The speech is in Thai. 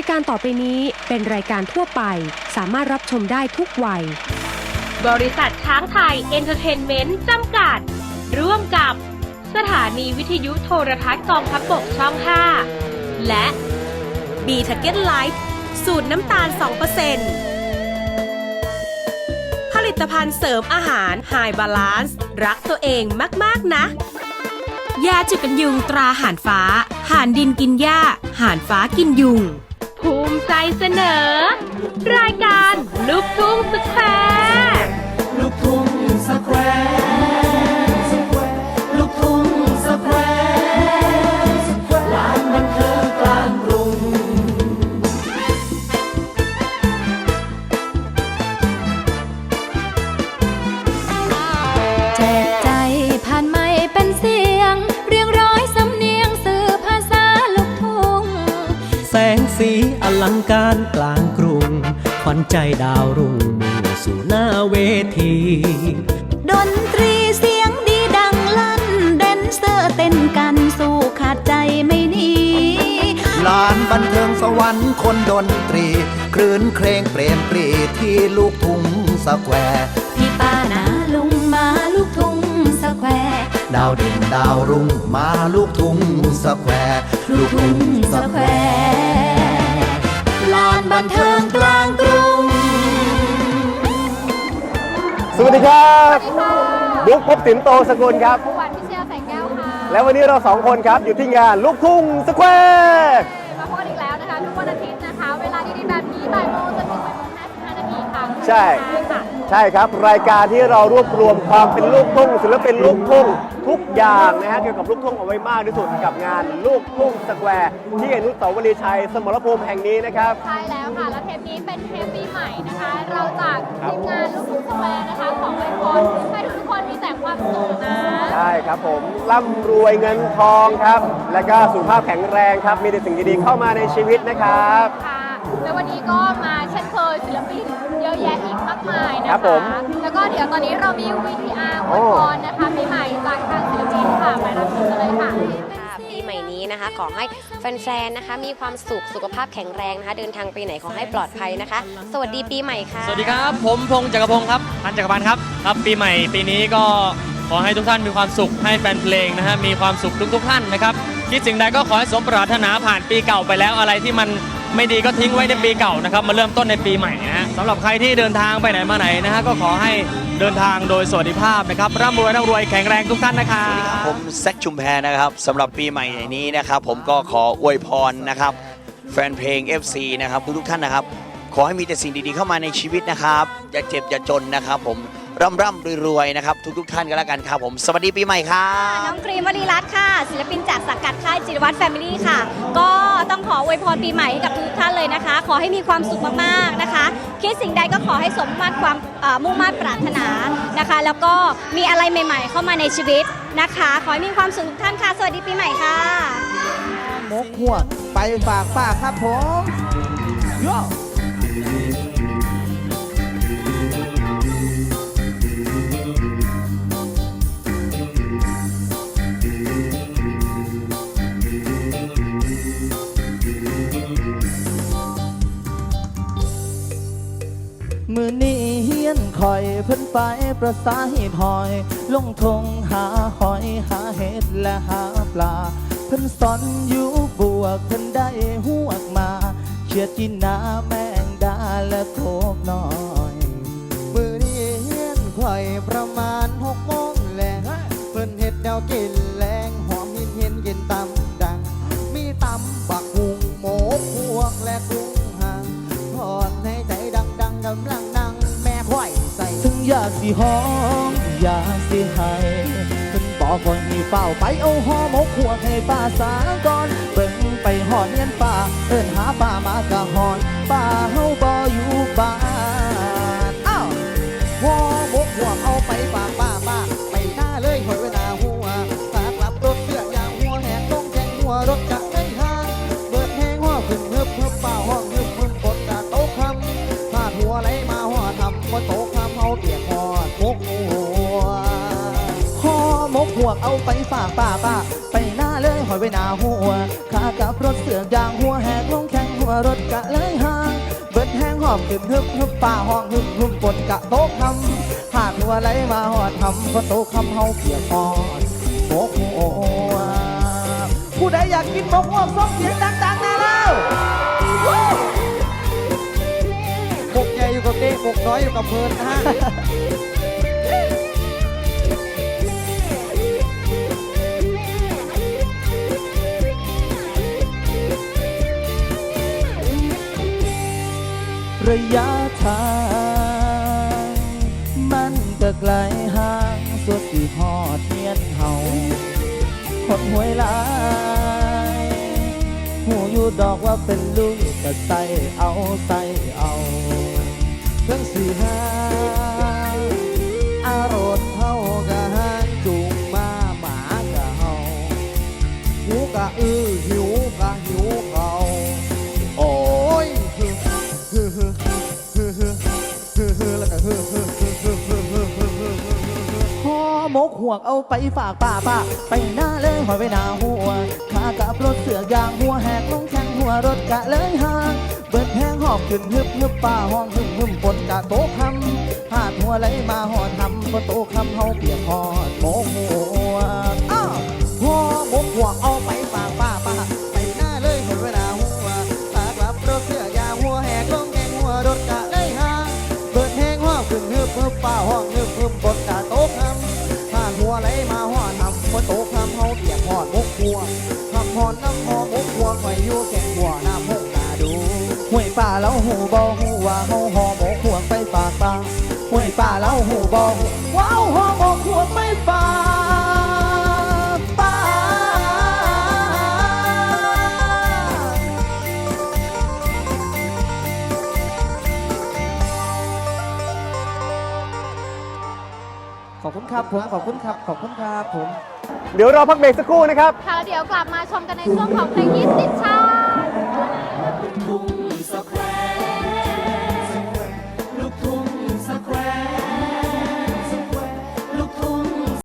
ายการต่อไปนี้เป็นรายการทั่วไป สามารถรับชมได้ทุกวัย บริษัทช้างไทยเอนเตอร์เทนเมนต์จำกัด ร่วมกับ สถานีวิทยุโทรทัศน์กองทัพบกช่อง 5 และ b t a g e t Life สูตรน้ำตาล 2%ผลิตภัณฑ์เสริมอาหาร High Balance รักตัวเองมาก ๆ นะ ยาจุกันยุงตราห่านฟ้า ห่านดินกินหญ้า ห่านฟ้ากินยุง ภูมิใจเสนอ รายการลูกทุ่งสแควร์ลูกทุ่งสแควร์ ลังการกลางกรุง ขวัญใจดาวรุ่งมุ่งสู่หน้าเวที ดนตรีเสียงดีดังลั่น แดนเซอร์เต้นกันสู้ขาดใจไม่หนีลานบันเทิงสวรรค์คนดนตรี คลื่นเครงเปรมปรีที่ลูกทุ่งสแควร์พี่ป้านาลุงมาลูกทุ่งสแควร์ดาวเด่นดาวรุ่งมาลูกทุ่งสแควร์ลูกทุ่งสแควร์ลา นบันเทิงกลางกรุง สวัสดีครับบุ๊กพบสินโตสกุลครับ วันพิเชียแสงแก้วค่ะและวันนี้เราสองคนครับอยู่ที่งานลูกทุ่งสแควร์มาพบกันอีกแล้วนะคะ ทุกวันอาทิตย์นะคะ เวลาดีๆแบบนี้บ่ายโมงจนถึงบ่ายโมงห้าสิบห้านาทีค่ะใช่ ค่ะ ใช่ครับ รายการที่เรารวบรวมความเป็นลูกทุ่งศิลปินลูกทุ่งทุก อย่างนะฮะเกี่ยวกับลูกทุ่งเอาไว้มากที่สุดกับงานลูกทุ่งสแควร์ที่อนุสาวรีย์ชัยสมรภูมิแห่งนี้นะครับ ใช่แล้วค่ะ และเทปนี้เป็นเทปปีใหม่นะคะ เราจากทีมงานลูกทุ่งสแควร์นะคะ ของไวยพรให้ทุกคนมีแต่ความสุขนะใช่ครับผมร่ำรวยเงินทองครับ และก็สุขภาพแข็งแรงครับ มีแต่สิ่งดีๆเข้ามาในชีวิตนะครับ ค่ะ และวันนี้ก็มาเช่นเคยศิล ปินเยอะแยะอีกมากมายนะครัคะ บผมแล้วก็เดี๋ยวตอนนี้เรามี VTR อวยพรนะคะปีใหม่จากทางศิลปินค่ะไปรับชมกันเลยค่ะ ค่ะปีใหม่นี้นะคะ ขอให้แฟนๆ นะคะ มีความสุข สุขภาพแข็งแรงนะคะ เดินทางไปไหนขอให้ปลอดภัยนะคะ สวัสดีปีใหม่ค่ะ สวัสดีครับ ผมพงษ์จักรพงศ์ครับพันจักรพันธ์ครับ ครับ ปีใหม่ปีนี้ก็ขอให้ทุกท่านมีความสุขให้แฟนเพลงนะฮะมีความสุขทุกๆท่านนะครับคิดสิ่งใดก็ขอให้สมปรารถนาผ่านปีเก่าไปแล้วอะไรที่มัน ไม่ดีก็ทิ้งไว้ในปีเก่านะครับมาเริ่มต้นในปีใหม่นะฮะสำหรับใครที่เดินทางไปไหนมาไหนนะฮะก็ขอให้เดินทางโดยสวัสดิภาพนะครับร่ำรวยร่ำรวยแข็งแรงทุกท่านนะครับผมแซคชุมแพนะครับสำหรับปีใหม่นี้นะครับผมก็ขออวยพรนะครับแฟนเพลง FC นะครับทุกท่านนะครับ ขอให้มีแต่สิ่งดีๆเข้ามาในชีวิตนะครับ อย่าเจ็บอย่าจนนะครับผม ร่ำร่ำรวยๆนะครับทุกๆท่านก็แล้วกันครับผมสวัสดีปีใหม่ครับน้องกรีมวลีรัตน์ค่ะ ศิลปินจากสังกัดค่ายจิรวัตรแฟมิลี่ค่ะ ก็ต้องขออวยพรปีใหม่ให้กับทุกท่านเลยนะคะ ขอให้มีความสุขมากๆนะคะ คิดสิ่งใดก็ขอให้สมมาตรความเอ่อมุ่งมั่นปรารถนานะคะ แล้วก็มีอะไรใหม่ ๆ เข้ามาในชีวิตนะคะ ขอให้มีความสุขทุกท่านค่ะ สวัสดีปีใหม่ค่ะ มกหัวกไปฝากป้าครับผมโย พิ่นไปประสาเหตุหอย ลงทงหาหอยหาเห็ดและหาปลา เพิ่นสอนอยู่บวก เพิ่นได้หวกมาเขียดกินน้าแมงดาและโคกน้อย มือนี้เฮียนคอยประมาณหกโมงแลงเพิ่นเห็ดแนวกิน สิให้เพิ่นบอกว่าให้เฝ้าไปเอาห่อหมกหัวให้ป้าสาก่อนเบิ่งไปหอดเนียนป้าเอิ้นหาป้ามากะหอนป้าเฮาบ่อยู่ป้า หมกหัวเอาไปฝากป้าป้าไปหน้าเลยหอยไว้หน้าหัวขากับรถเสือกยางหัวแหกลงแข่งหัววรถกะเลยห่างเบิดแห้งหอบขึ้นฮึบฮึบป่าห้องฮึบฮึบปนกะโต๊ะคำหากหัวไหลมาหอดทำก็โต๊ะคำเฮาเปียกพอดโมกหัวผู้ใดอยากกินหมกหัวส่งเสียงดังๆแน่แล้วหมกใหญ่อยู่กับเด็กหมกน้อยอยู่กับเพลินนะฮะ ระยะทางมันก็ไกลห่างสุดที่พอดเทียนเฮาคนหวยลายหูอยู่ดอกว่าเป็นลูกแต่ใส่เอาใส่เอาเพิ่งสีหา กห่วงเอาไปฝากป้าป้าไปหน้าเลยหอยไปหน้าหัวขากับรถเสือกยางหัวแหกลงแข้งหัวรถกะเลยห่างเบิดแห้งหอบขึ้นฮึบฮึบป้าห้องฮึมฮึมปนกะโต๊ะคำพาดหัวไหลมาหอดทำก็โต๊ะคำเฮาเปียกหอดหมกหัวอ้าวหัวหมกหัวเอา คุณครับผมขอบคุณครับ ขอบคุณครับผม เดี๋ยวเราพักเบรกสักครู่นะครับ ค่ะแล้วเดี๋ยวกลับมาชมกันในช่วงของเพลงฮิตติดชาร์ตทุ่ง